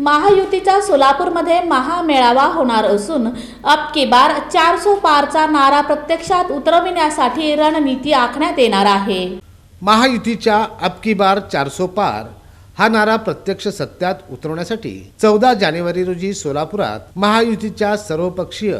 महायुतीच्या सोलापूरमध्ये महामेळावा होणार असून अब की बार चारसो पारचा नारा प्रत्यक्षात उतरविण्यासाठी रणनीती आखण्यात येणार आहे. महायुतीच्या अबकी बार चारसो पार हा नारा प्रत्यक्ष सत्यात उतरवण्यासाठी चौदा जानेवारी रोजी सोलापुरात महायुतीच्या सर्वपक्षीय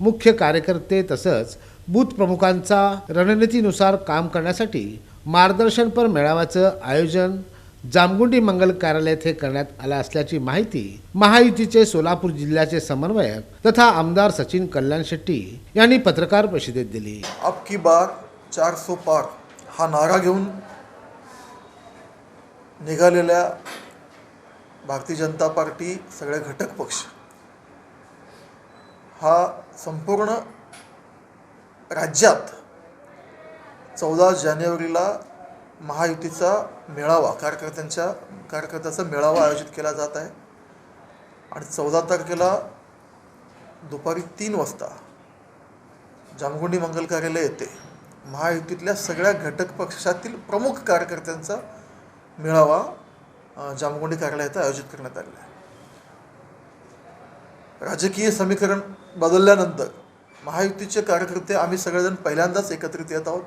मुख्य कार्यकर्ते तसंच बूथ प्रमुखांचा रणनीतीनुसार काम करण्यासाठी मार्गदर्शनपर मेळाव्याचं आयोजन जामगुंडी मंगल कार्यालय येथे करण्यात आला असल्याची माहिती महायुतीचे सोलापूर जिल्ह्याचे समन्वयक तथा आमदार सचिन कल्याण शेट्टी यांनी पत्रकार परिषदेत दिली. अब की बार चार सो पार हा नारा घेऊन निघालेल्या भारतीय जनता पार्टी सगळे घटक पक्ष हा संपूर्ण राज्यात चौदा जानेवारीला महायुतीचा मेळावा कार्यकर्त्यांच्या कार्यकर्त्याचा मेळावा आयोजित केला जात आहे. आणि चौदा तारखेला दुपारी तीन वाजता जामगुंडी मंगल कार्यालय येते महायुतीतल्या सगळ्या घटक पक्षातील प्रमुख कार्यकर्त्यांचा मेळावा जामगुंडी कार्यालयात आयोजित करण्यात आलेला आहे. राजकीय समीकरण बदलल्यानंतर महायुतीचे कार्यकर्ते आम्ही सगळेजण पहिल्यांदाच एकत्रित येत आहोत.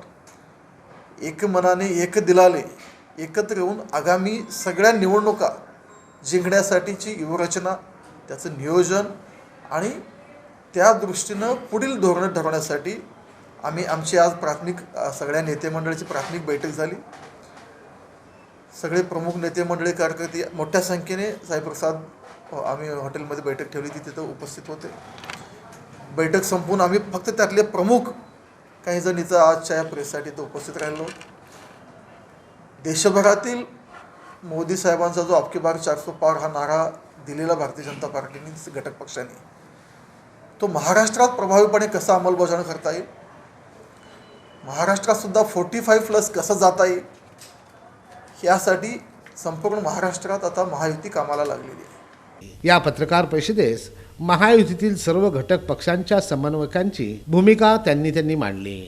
एक मनाने एक दिलाले एकत्र येऊन आगामी सगळ्या निवडणुका जिंकण्यासाठीची व्यूहरचना त्याचं नियोजन आणि त्या दृष्टीनं पुढील धोरणं ठरवण्यासाठी आम्ही आमची आज प्राथमिक सगळ्या नेतेमंडळीची प्राथमिक बैठक झाली. सगळे प्रमुख नेते मंडळी कार्यकर्ते मोठ्या संख्येने साईप्रसाद आम्ही हॉटेलमध्ये बैठक ठेवली ती तिथं उपस्थित होते. बैठक संपून आम्ही फक्त त्यातले प्रमुख काही जण इथं आजच्या या प्रेससाठी इथं उपस्थित राहिलो. देशभरातील मोदी साहेबांचा जो आपकी बार चारसो पार हा नारा दिलेला भारतीय जनता पार्टीने घटक पक्षाने तो महाराष्ट्रात प्रभावीपणे कसा अंमलबजावणी करता येईल? महाराष्ट्रात सुद्धा फोर्टी फाईव्ह प्लस कसं जाता येईल? यासाठी संपूर्ण महाराष्ट्रात आता महायुती कामाला लागलेली आहे. या पत्रकार परिषदेस महायुतीतील सर्व घटक पक्षांच्या समन्वयकांची भूमिका त्यांनी त्यांनी मांडली.